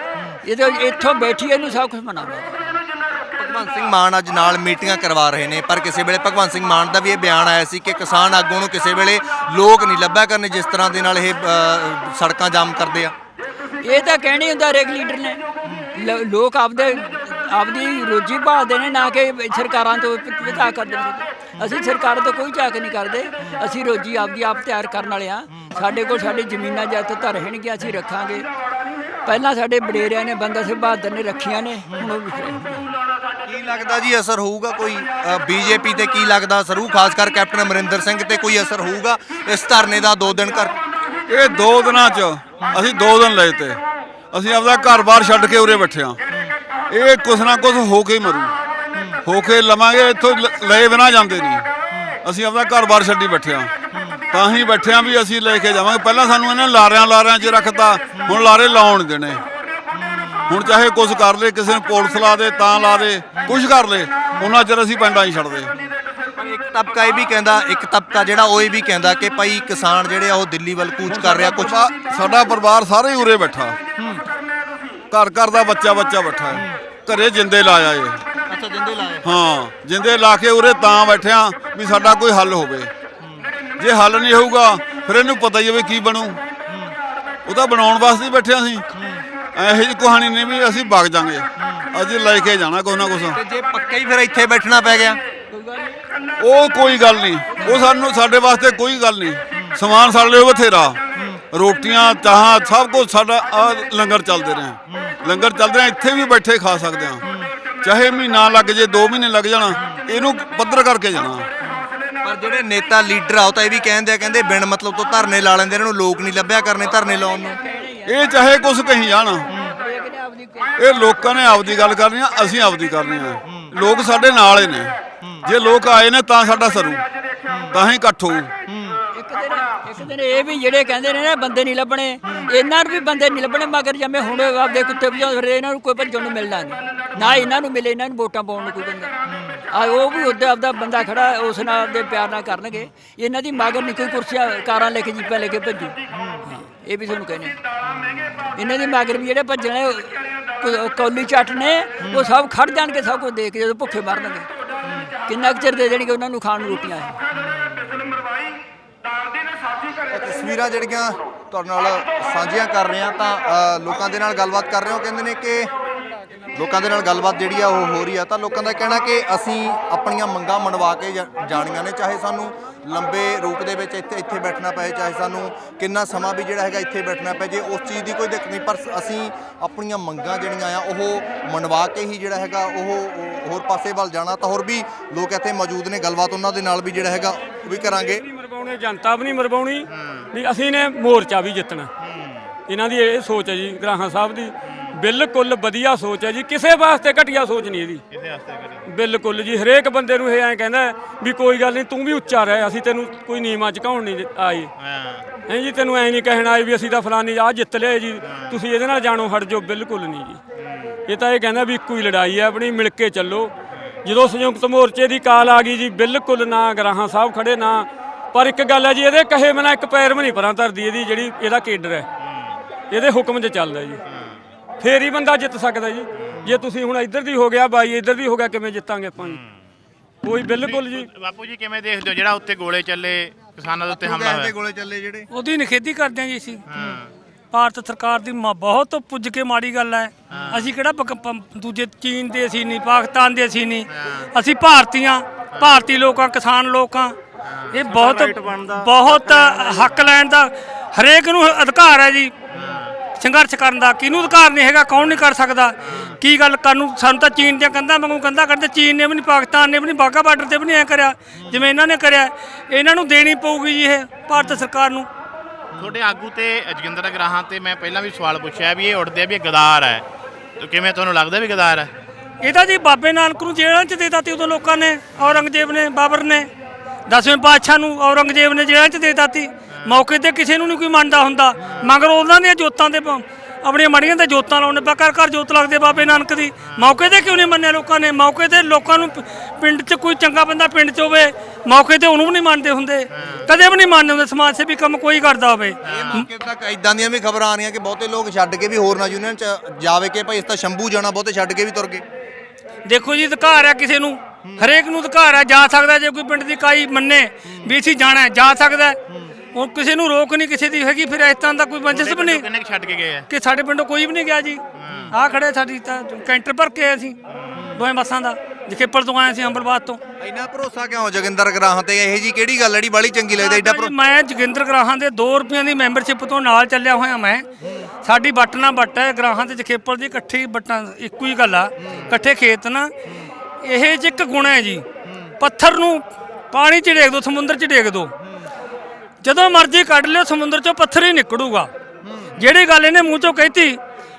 Speaker 4: ਇਹਦੇ ਇੱਥੋਂ ਬੈਠੀ ਇਹਨੂੰ ਸਭ ਕੁਝ ਮਨਾਵਾਂਗੇ
Speaker 6: ਭਗਵੰਤ ਸਿੰਘ ਮਾਨ ਅੱਜ ਨਾਲ ਮੀਟਿੰਗਾਂ ਕਰਵਾ ਰਹੇ ਨੇ ਪਰ ਕਿਸੇ ਵੇਲੇ ਭਗਵੰਤ ਸਿੰਘ ਮਾਨ ਦਾ ਵੀ ਇਹ ਬਿਆਨ ਆਇਆ ਸੀ ਕਿ ਕਿਸਾਨ ਆਗੂਆਂ ਨੂੰ ਕਿਸੇ ਵੇਲੇ ਲੋਕ ਨਹੀਂ ਲੱਭਿਆ ਕਰਨੇ ਜਿਸ ਤਰ੍ਹਾਂ ਦੇ ਨਾਲ ਇਹ ਅ, ਸੜਕਾਂ ਜਾਮ ਕਰਦੇ ਆ।
Speaker 4: ਇਹ ਤਾਂ ਕਹਿਣੀ ਹੁੰਦਾ ਹਰੇਕ ਲੀਡਰ ਨੇ। ਲ- ਲੋਕ ਆਪਦੇ ਆਪਦੀ ਰੋਜੀ ਭਾਲਦੇ ਨੇ ਨਾ ਕਿ ਸਰਕਾਰਾਂ ਤੋਂ ਵਿਤਾ ਕਰਦੇ ਨੇ। ਅਸੀਂ ਸਰਕਾਰਾਂ ਤੋਂ ਕੋਈ ਚਾਕ ਨਹੀਂ ਕਰਦੇ। ਅਸੀਂ ਰੋਜੀ ਆਪਦੀ ਆਪ ਤਿਆਰ ਕਰਨ ਵਾਲੇ ਆ ਸਾਡੇ ਕੋਲ ਸਾਡੀ ਜ਼ਮੀਨਾਂ ਜੱਤ ਤਾਂ ਰਹਿਣਗੀਆਂ ਅਸੀਂ ਰੱਖਾਂਗੇ। ਪਹਿਲਾਂ ਸਾਡੇ ਵਡੇਰਿਆਂ ਨੇ ਬੰਦਾ ਸਿੰਘ ਬਹਾਦਰ ਨੇ ਰੱਖੀਆਂ ਨੇ ਹੁਣ ਉਹ ਵੀ
Speaker 6: ਕੀ ਲੱਗਦਾ ਜੀ ਅਸਰ ਹੋਊਗਾ ਕੋਈ ਬੀਜੇਪੀ ਤੇ ਕੀ ਲੱਗਦਾ ਅਸਰ ਹੋਊ? ਖਾਸ ਕਰ ਕੈਪਟਨ ਅਮਰਿੰਦਰ ਸਿੰਘ ਤੇ ਕੋਈ ਅਸਰ ਹੋਊਗਾ ਇਸ ਧਰਨੇ ਦਾ ਦੋ ਦਿਨ ਕਰ
Speaker 5: ਇਹ ਦੋ ਦਿਨਾਂ 'ਚ ਅਸੀਂ ਦੋ ਦਿਨ ਲਏ ਤੇ। ਅਸੀਂ ਆਪਦਾ ਘਰ-ਬਾਰ ਛੱਡ ਕੇ ਉਰੇ ਬੈਠੇ ਆ ਇਹ ਕੁਛ ਨਾ ਕੁਛ ਹੋ ਕੇ ਹੀ ਮਰੂ। ਹੋ ਕੇ ਲਵਾਂਗੇ ਇੱਥੋਂ ਲ- ਲਏ ਬਿਨਾ ਜਾਂਦੇ ਨਹੀਂ। ਅਸੀਂ ਆਪਦਾ ਘਰ-ਬਾਰ ਛੱਡੀ ਬੈਠੇ ਆ ਤਾਂ ਹੀ ਬੈਠੇ ਆ ਵੀ ਅਸੀਂ ਲੈ ਕੇ ਜਾਵਾਂਗੇ। ਪਹਿਲਾਂ ਸਾਨੂੰ ਇਹਨਾਂ ਲਾਰਿਆਂ ਲਾਰਿਆਂ 'ਚ ਰੱਖਤਾ ਹੁਣ ਲਾਰੇ ਲਾਉਣ ਦੇਣੇ। ਹੁਣ ਚਾਹੇ ਕੁਝ ਕਰ ਲੈ ਕਿਸੇ ਨੂੰ ਪੁਲਿਸ ਲਾ ਦੇ ਤਾਂ ਲਾ ਦੇ ਕੁਝ ਕਰ ਲੈ ਉਹਨਾਂ ਚਿਰ ਅਸੀਂ ਪਿੰਡਾਂ ਹੀ ਛੱਡਦੇ
Speaker 6: ਪਰ ਇੱਕ ਤਬਕਾ ਇਹ ਵੀ ਕਹਿੰਦਾ ਇੱਕ ਤਬਕਾ ਜਿਹੜਾ ਉਹ ਇਹ ਵੀ ਕਹਿੰਦਾ ਕਿ ਭਾਈ ਕਿਸਾਨ ਜਿਹੜੇ ਆ ਉਹ ਦਿੱਲੀ ਵੱਲ ਕੂਚ ਕਰ ਰਿਹਾ ਕੁਝ
Speaker 5: ਸਾਡਾ ਪਰਿਵਾਰ ਸਾਰੇ ਉਰੇ ਬੈਠਾ। ਘਰ ਘਰ ਦਾ ਬੱਚਾ ਬੱਚਾ ਬੈਠਾ ਹੈ। ਘਰੇ ਜਿੰਦੇ ਲਾਇਆ ਏ
Speaker 6: ਅੱਛਾ ਜਿੰਦੇ ਲਾਏ
Speaker 5: ਹਾਂ ਜਿੰਦੇ ਲਾ ਕੇ ਉਰੇ ਤਾਂ ਬੈਠਿਆ ਵੀ ਸਾਡਾ ਕੋਈ ਹੱਲ ਹੋਵੇ। ਜੇ ਹੱਲ ਨਹੀਂ ਹੋਊਗਾ ਫਿਰ ਇਹਨੂੰ ਪਤਾ ਹੀ ਹੋਵੇ ਕੀ ਬਣੂ। ਉਹ ਤਾਂ ਬਣਾਉਣ ਵਾਸਤੇ ਹੀ ਬੈਠਿਆ ਸੀ ਇਹੋ ਜਿਹੀ ਕਹਾਣੀ ਨਹੀਂ ਵੀ ਅਸੀਂ ਵਗ ਜਾਾਂਗੇ। ਅਸੀਂ ਲੈ ਕੇ ਜਾਣਾ ਕੁਛ ਨਾ ਕੁਛ।
Speaker 6: ਤੇ ਜੇ ਪੱਕਾ ਹੀ ਫਿਰ ਇੱਥੇ ਬੈਠਣਾ ਪੈ ਗਿਆ।
Speaker 5: ਉਹ ਕੋਈ ਗੱਲ ਨਹੀਂ। ਉਹ ਸਾਨੂੰ ਸਾਡੇ ਵਾਸਤੇ ਕੋਈ ਗੱਲ ਨਹੀਂ। ਸਮਾਨ ਸਾਡੇ ਲਈ ਬਥੇਰਾ। ਰੋਟੀਆਂ ਚਾਹਾਂ ਸਭ ਕੁਝ ਸਾਡਾ ਲੰਗਰ ਚੱਲਦੇ ਰਹੇ। ਲੰਗਰ ਚੱਲਦੇ ਰਹੇ ਇੱਥੇ ਵੀ ਬੈਠੇ ਖਾ ਸਕਦੇ ਆ। ਚਾਹੇ ਮਹੀਨਾ ਲੱਗ ਜੇ 2 ਮਹੀਨੇ ਲੱਗ ਜਾਣਾ ਇਹਨੂੰ ਪੱਧਰ ਕਰਕੇ ਜਾਣਾ।
Speaker 6: ਪਰ ਜਿਹੜੇ ਨੇਤਾ ਲੀਡਰ ਆ ਉਹ ਤਾਂ ਇਹ ਵੀ ਕਹਿੰਦੇ ਆ ਕਹਿੰਦੇ ਬਿਨ ਮਤਲਬ ਤੋਂ ਧਰਨੇ ਲਾ ਲੈਂਦੇ ਇਹਨਾਂ ਨੂੰ ਲੋਕ ਨਹੀਂ ਲੱਭਿਆ ਕਰਨੇ ਧਰਨੇ ਲਾਉਣ ਨੂੰ।
Speaker 5: ਇਹ ਚਾਹੇ ਕੁਝ ਕਹੀ ਜਾਣ। ਇਹ ਲੋਕਾਂ ਨੇ ਆਪਦੀ ਗੱਲ ਕਰਨੀ ਆ ਅਸੀਂ ਆਪਦੀ ਕਰਨੀ ਆ। ਲੋਕ ਸਾਡੇ ਨਾਲ ਹੀ ਨੇ। ਜੇ ਲੋਕ ਆਏ ਨੇ ਤਾਂ ਸਾਡਾ ਸਰੂ। ਤਾਂ ਹੀ ਇਕੱਠ ਹੋਊ।
Speaker 4: ਇੱਕ ਦਿਨ ਇਹ ਵੀ ਜਿਹੜੇ ਕਹਿੰਦੇ ਨੇ ਨਾ ਬੰਦੇ ਨਹੀਂ ਲੱਭਣੇ। ਇਹਨਾਂ ਨੂੰ ਵੀ ਬੰਦੇ ਨਹੀਂ ਲੱਭਣੇ ਮਗਰ ਜਿਵੇਂ ਹੁਣ ਆਪਦੇ ਕੁੱਤੇ ਫਿਰਦੇ ਇਹਨਾਂ ਨੂੰ ਕੋਈ ਭੱਜਣ ਨੂੰ ਮਿਲਣਾ ਨਹੀਂ। ਨਾ ਇਹਨਾਂ ਨੂੰ ਮਿਲੇ ਇਹਨਾਂ ਨੂੰ ਵੋਟਾਂ ਪਾਉਣ ਨੂੰ ਕੋਈ ਬੰਦਾ। ਆ ਉਹ ਵੀ ਉਹਦੇ ਆਪਦਾ ਬੰਦਾ ਖੜਾ ਉਸ ਨਾਲ ਦੇ ਪਿਆਰ ਨਾਲ ਕਰਨਗੇ। ਇਹਨਾਂ ਦੀ ਮਗਰ ਨਹੀਂ ਕੋਈ ਕੁਰਸੀਆਂ ਕਾਰਾਂ ਲੈ ਕੇ ਜੀਪਾਂ ਲੈ ਕੇ ਭੱਜੂ। ਹਾਂ, ਇਹ ਵੀ ਤੁਹਾਨੂੰ ਕਹਿੰਦੇ ਇਹਨਾਂ ਦੀ ਮਗਰ ਵੀ ਜਿਹੜੇ ਭੱਜਣੇ ਉਹ ਕੌਲੀ ਚੱਟ ਨੇ ਉਹ ਸਭ ਖੜ ਜਾਣਗੇ ਸਭ ਕੁਝ ਦੇਖ ਕੇ ਜਦੋਂ ਭੁੱਖੇ ਮਰਨਗੇ ਕਿੰਨਾ ਕੁ ਚਿਰ ਦੇ ਦੇਣਗੇ ਉਹਨਾਂ ਨੂੰ ਖਾਣ ਨੂੰ ਰੋਟੀਆਂ
Speaker 6: ਇਹ? ਤਸਵੀਰਾਂ ਜਿਹੜੀਆਂ ਤੁਹਾਡੇ ਨਾਲ ਸਾਂਝੀਆਂ ਕਰ ਰਹੇ ਆ ਤਾਂ ਅ, ਲੋਕਾਂ ਦੇ ਨਾਲ ਗੱਲਬਾਤ ਕਰ ਰਹੇ ਹੋ। ਕਹਿੰਦੇ ਨੇ ਕਿ ਲੋਕਾਂ ਦੇ ਨਾਲ ਗੱਲਬਾਤ ਜਿਹੜੀ ਆ ਉਹ ਹੋ ਰਹੀ ਆ। ਤਾਂ ਲੋਕਾਂ ਦਾ ਕਹਿਣਾ ਕਿ ਅਸੀਂ ਆਪਣੀਆਂ ਮੰਗਾਂ ਮਨਵਾ ਕੇ ਜਾ- ਜਾਣੀਆਂ ਨੇ ਚਾਹੇ ਸਾਨੂੰ ਲੰਬੇ ਰੂਪ ਦੇ ਵਿੱਚ ਇੱਥੇ ਇੱਥੇ ਬੈਠਣਾ ਪਏ ਚਾਹੇ ਸਾਨੂੰ ਕਿੰਨਾ ਸਮਾਂ ਵੀ ਜਿਹੜਾ ਹੈਗਾ ਇੱਥੇ ਬੈਠਣਾ ਪਏ ਜੇ ਉਸ ਚੀਜ਼ ਦੀ ਕੋਈ ਦਿੱਕਤ ਨਹੀਂ। ਪਰ ਅਸੀਂ ਆਪਣੀਆਂ ਮੰਗਾਂ ਜਿਹੜੀਆਂ ਆ ਉਹ ਮਨਵਾ ਕੇ ਹੀ ਜਿਹੜਾ ਹੈਗਾ ਉਹ ਉਹ ਹੋਰ ਪਾਸੇ ਵੱਲ ਜਾਣਾ। ਤਾਂ ਹੋਰ ਵੀ ਲੋਕ ਇੱਥੇ ਮੌਜੂਦ ਨੇ। ਗੱਲਬਾਤ ਉਹਨਾਂ ਦੇ ਨਾਲ ਵੀ ਜਿਹੜਾ ਹੈਗਾ ਉਹ ਵੀ ਕਰਾਂਗੇ।
Speaker 3: ਨਹੀਂ ਮਰਵਾਉਣੇ ਜਨਤਾ ਵੀ ਨਹੀਂ ਮਰਵਾਉਣੀ। ਵੀ ਅਸੀਂ ਨੇ ਮੋਰਚਾ ਵੀ ਜਿੱਤਣਾ। ਇਹਨਾਂ ਦੀ ਇਹ ਸੋਚ ਹੈ ਜੀ ਗ੍ਰਾਹਾਂ ਸਾਹਿਬ ਦੀ। ਬਿਲਕੁਲ ਵਧੀਆ ਸੋਚ ਹੈ ਜੀ। ਕਿਸੇ ਵਾਸਤੇ ਘਟੀਆ ਸੋਚ ਨਹੀਂ ਇਹਦੀ।
Speaker 1: ਕਿਸੇ ਵਾਸਤੇ ਕਰੀ
Speaker 3: ਬਿਲਕੁਲ ਜੀ ਹਰੇਕ ਬੰਦੇ ਨੂੰ ਇਹ ਐਂ ਕਹਿੰਦਾ ਹੈ ਵੀ ਕੋਈ ਗੱਲ ਨਹੀਂ ਤੂੰ ਵੀ ਉੱਚਾ ਰਹਿ ਅਸੀਂ ਤੈਨੂੰ ਕੋਈ ਨੀਵਾਂ ਝੁਕਾਉਣ ਨਹੀਂ ਆਏ
Speaker 1: ਹਾਂ।
Speaker 3: ਨਹੀਂ ਜੀ ਤੈਨੂੰ ਐ ਨਹੀਂ ਕਹਿਣਾ ਆਏ ਵੀ ਅਸੀਂ ਤਾਂ ਫਲਾਨੀ ਆ ਜਿੱਤ ਲਿਆ ਜੀ ਤੁਸੀਂ ਇਹਦੇ ਨਾਲ ਜਾਣੋ ਹਟ ਜਾਓ ਬਿਲਕੁਲ ਨਹੀਂ ਜੀ। ਇਹ ਤਾਂ ਇਹ ਕਹਿੰਦਾ ਵੀ ਇੱਕੋ ਹੀ ਲੜਾਈ ਹੈ ਆਪਣੀ ਮਿਲ ਕੇ ਚੱਲੋ। ਜਦੋਂ ਸੰਯੁਕਤ ਮੋਰਚੇ ਦੀ ਕਾਲ ਆ ਗਈ ਜੀ ਬਿਲਕੁਲ ਨਾ ਗਰਾਹਾਂ ਸਾਹਿਬ ਖੜੇ ਨਾ। ਪਰ ਇੱਕ ਗੱਲ ਹੈ ਜੀ ਇਹਦੇ ਕਹੇ ਮਨਾ ਇੱਕ ਪੈਰ ਵੀ ਨਹੀਂ ਪਰਾਂ ਧਰਦੀ ਇਹਦੀ ਜਿਹੜੀ ਇਹਦਾ ਕੇਡਰ ਹੈ। ਇਹਦੇ ਹੁਕਮ 'ਚ ਚੱਲਦਾ ਜੀ। ਫੇਰ ਹੀ ਬੰਦਾ ਜਿੱਤ ਸਕਦਾ ਜੀ। ਜੇ ਤੁਸੀਂ ਹੁਣ ਇੱਧਰ ਦੀ ਹੋ ਗਿਆ ਬਾਈ ਇੱਧਰ ਦੀ ਹੋ ਗਿਆ ਕਿਵੇਂ ਜਿੱਤਾਂਗੇ ਆਪਾਂ ਜੀ? ਕੋਈ ਬਿਲਕੁਲ ਜੀ।
Speaker 1: ਬਾਪੂ ਜੀ ਕਿਵੇਂ ਦੇਖਦੇ ਹੋ ਜਿਹੜਾ ਉੱਤੇ ਗੋਲੇ ਚੱਲੇ ਕਿਸਾਨਾਂ ਦੇ ਉੱਤੇ ਹਮਲਾ ਹੋਇਆ?
Speaker 6: ਗੋਲੇ ਚੱਲੇ ਜਿਹੜੇ।
Speaker 3: ਉਹਦੀ ਨਿਖੇਧੀ ਕਰਦੇ ਹਾਂ ਜੀ ਅਸੀਂ।
Speaker 1: ਹਾਂ।
Speaker 3: ਭਾਰਤ ਸਰਕਾਰ ਦੀ ਮ- ਬਹੁਤ ਪੁੱਜ ਕੇ ਮਾੜੀ ਗੱਲ ਹੈ। ਅਸੀਂ ਕਿਹੜਾ ਦੂਜੇ ਚੀਨ ਦੇ ਅਸੀਂ ਨਹੀਂ ਪਾਕਿਸਤਾਨ ਦੇ ਅਸੀਂ ਨਹੀਂ। ਅਸੀਂ ਭਾਰਤੀਆਂ ਭਾਰਤੀ ਲੋਕਾਂ ਕਿਸਾਨ ਲੋਕਾਂ। ਇਹ ਬਹੁਤ ਬਹੁਤ ਹੱਕ ਲੈਣ ਦਾ ਹਰੇਕ ਨੂੰ ਅਧਿਕਾਰ ਹੈ ਜੀ। ਸੰਘਰਸ਼ ਕਰਨ ਦਾ ਕਿਹਨੂੰ ਅਧਿਕਾਰ ਨਹੀਂ ਹੈਗਾ ਕੌਣ ਨਹੀਂ ਕਰ ਸਕਦਾ? ਕੀ ਗੱਲ ਕਾਨੂੰ ਸਾਨੂੰ ਤਾਂ ਚੀਨ ਦੀਆਂ ਕੰਧਾਂ ਵਾਂਗੂ ਕੰਧਾਂ ਕਰਦੇ ਚੀਨ ਨੇ ਵੀ ਨਹੀਂ ਪਾਕਿਸਤਾਨ ਨੇ ਵੀ ਨਹੀਂ ਬਾਗਾ ਬਾਰਡਰ ਤੇ ਵੀ ਨਹੀਂ ਐ ਕਰਿਆ ਜਿਵੇਂ ਇਹਨਾਂ ਨੇ ਕਰਿਆ। ਇਹਨਾਂ ਨੂੰ ਦੇਣੀ ਪਊਗੀ ਜੀ ਇਹ ਭਾਰਤ ਸਰਕਾਰ ਨੂੰ।
Speaker 1: ਤੁਹਾਡੇ ਆਗੂ ਤੇ ਜੋਗਿੰਦਰ ਗਰਾਹਾਂ ਤੇ ਮੈਂ ਪਹਿਲਾਂ ਵੀ ਸਵਾਲ ਪੁੱਛਿਆ ਵੀ ਇਹ ਉੱਡਦੇ ਆ ਵੀ ਇਹ ਗਦਾਰ ਹੈ। ਤੇ ਕਿਵੇਂ ਤੁਹਾਨੂੰ ਲੱਗਦਾ ਵੀ ਗਦਾਰ ਹੈ?
Speaker 3: ਇਹ ਤਾਂ ਜੀ ਬਾਬੇ ਨਾਨਕ ਨੂੰ ਜੇਲ੍ਹਾਂ 'ਚ ਦੇਤਾ ਤੀ ਉਦੋਂ ਲੋਕਾਂ ਨੇ ਔਰੰਗਜ਼ੇਬ ਨੇ ਬਾਬਰ ਨੇ। ਦਸਵੇਂ ਪਾਤਸ਼ਾਹ ਨੂੰ ਔਰੰਗਜ਼ੇਬ ਨੇ ਜੇਲ੍ਹਾਂ 'ਚ ਦੇਤਾ ਤੀ। ਮੌਕੇ ਤੇ ਕਿਸੇ ਨੂੰ ਨਹੀਂ ਕੋਈ ਮੰਨਦਾ ਹੁੰਦਾ। ਮਗਰ ਉਹਨਾਂ ਦੀਆਂ ਜੋਤਾਂ ਦੇ ਪ- ਆਪਣੀਆਂ ਮੜੀਆਂ ਤੇ ਜੋਤਾਂ ਲਾਉਣੇ ਪਾ ਘਰ ਘਰ ਜੋਤ ਲੱਗਦੇ ਬਾਬੇ ਨਾਨਕ ਦੀ। ਮੌਕੇ ਤੇ ਕਿਉਂ ਨਹੀਂ ਮੰਨਿਆ ਲੋਕਾਂ ਨੇ? ਮੌਕੇ ਤੇ ਲੋਕਾਂ ਨੂੰ ਪ- ਪਿੰਡ 'ਚ ਕੋਈ ਚੰਗਾ ਬੰਦਾ ਪਿੰਡ 'ਚ ਹੋਵੇ ਮੌਕੇ ਤੇ ਉਹਨੂੰ ਵੀ ਨਹੀਂ ਮੰਨਦੇ ਹੁੰਦੇ। ਕਦੇ ਵੀ ਨਹੀਂ ਮੰਨਦੇ ਹੁੰਦੇ ਸਮਾਜ ਸੇਵੀ ਕੰਮ ਕੋਈ ਕਰਦਾ ਹੋਵੇ।
Speaker 6: ਇਹ ਮੌਕੇ ਤੱਕ ਇਦਾਂ ਦੀਆਂ ਵੀ ਖਬਰਾਂ ਆ ਰਹੀਆਂ ਕਿ ਬਹੁਤੇ ਲੋਕ ਛੱਡ ਕੇ ਵੀ ਹੋਰ ਨਾ ਯੂਨੀਅਨ ਚ ਜਾਵੇ ਕਿ ਭਾਈ ਇਸ ਤਾਂ ਸ਼ੰਭੂ ਜਾਣਾ ਬਹੁਤੇ ਛੱਡ ਕੇ ਵੀ ਤੁਰ ਗਏ।
Speaker 3: ਦੇਖੋ ਜੀ ਅਧਿਕਾਰ ਹੈ ਕਿਸੇ ਨੂੰ। ਹਰੇਕ ਨੂੰ ਅਧਿਕਾਰ ਹੈ ਜਾ ਸਕਦਾ ਜੇ ਕੋਈ ਪਿੰਡ ਦੀ ਕਾਈ ਮੰਨੇ ਵੀ ਅਸੀਂ ਜਾਣਾ ਹੈ, ਜਾ ਸਕਦਾ ਹੈ। ਹੁਣ ਕਿਸੇ ਨੂੰ ਰੋਕ ਨਹੀਂ ਕਿਸੇ ਦੀ ਹੈਗੀ ਫਿਰ ਇਸ ਤਰ੍ਹਾਂ ਦਾ ਕੋਈ ਬੰਜਸ ਵੀ ਨਹੀਂ।
Speaker 1: ਕਿੰਨੇ ਕੁ ਛੱਡ ਕੇ ਗਏ ਆ?
Speaker 3: ਕਿ ਸਾਡੇ ਪਿੰਡੋਂ ਕੋਈ ਵੀ ਨਹੀਂ ਗਿਆ ਜੀ। ਆਹ ਖੜੇ ਸਾਡੀ ਤਾਂ ਕੈਂਟਰ ਭਰ ਕੇ ਆਏ ਅਸੀਂ ਦੋਵੇਂ ਬੱਸਾਂ ਦਾ। ਜਖੇਪਲ ਤੋਂ ਆਏ ਸੀ ਅੰਬਰਬਾਦ ਤੋਂ।
Speaker 6: ਇੰਨਾ ਭਰੋਸਾ ਕਿਉਂ ਜੋਗਿੰਦਰ ਗਰਾਹਾਂ ਤੇ? ਇਹ ਜੀ ਕਿਹੜੀ ਗੱਲ ਜਿਹੜੀ ਬਾਲੀ ਚੰਗੀ ਲੱਗਦੀ ਐਡਾ ਭਰੋ-
Speaker 3: ਮੈਂ ਜੋਗਿੰਦਰ ਗਰਾਹਾਂ ਦੇ 2 ਰੁਪਈਆਂ ਦੀ ਮੈਂਬਰਸ਼ਿਪ ਤੋਂ ਨਾਲ ਚੱਲਿਆ ਹੋਇਆ ਮੈਂ। ਸਾਡੀ ਵੱਟ ਨਾਲ ਵੱਟ ਹੈ ਗਰਾਹਾਂ ਤੇ ਜਖੇਪਲ ਦੀ ਇਕੱਠੀ ਵੱਟਾਂ ਇੱਕੋ ਹੀ ਗੱਲ ਆ। ਇਕੱਠੇ ਖੇਤ ਨਾ। ਇਹ ਚ ਇੱਕ ਗੁਣ ਹੈ ਜੀ ਪੱਥਰ ਨੂੰ ਪਾਣੀ ਚ ਡੇਗ ਦੋ ਸਮੁੰਦਰ ਚ ਡੇਗ ਦੋ। ਜਦੋਂ ਮਰਜ਼ੀ ਕੱਢ ਲਿਓ, ਸਮੁੰਦਰ ਚੋਂ ਪੱਥਰ ਹੀ ਨਿਕਲੂਗਾ। ਜਿਹੜੀ ਗੱਲ ਇਹਨੇ ਮੂੰਹ ਚੋਂ ਕਹਿਤੀ,